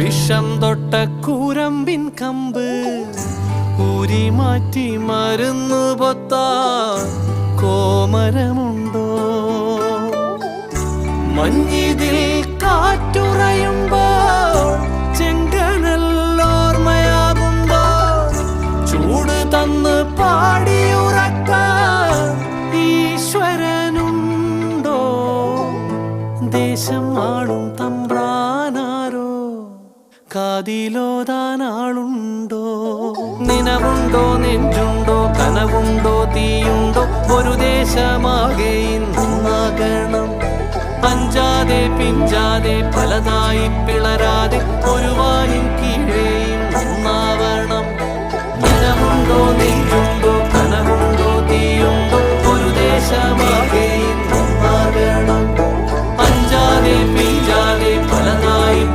വിഷം തൊട്ട കൂരമ്പിൻ കമ്പ് ഊരി മാറ്റി മരുന്ന് പൊത്താ കോമരമുണ്ടോ? മഞ്ഞിതിൽ കാറ്റുറയുമ്പോൾ ചെങ്കനല്ലോർമ്മയാകുമ്പോൾ ചൂട് തന്ന് പാടിയുറക്കാൻ ഈശ്വരനുണ്ടോ? ദേശം ആളും തമ്പ്രാനാരോ കാതിലോതാനാളുണ്ടോ നിനവുണ്ടോ നെഞ്ചുണ്ടോ കനവുണ്ടോ തീയുണ്ടോ? ഒരു ദേശമാകെ ഇന്നാകണം പഞ്ചാതെ പിഞ്ചാതെ പലതായി വാ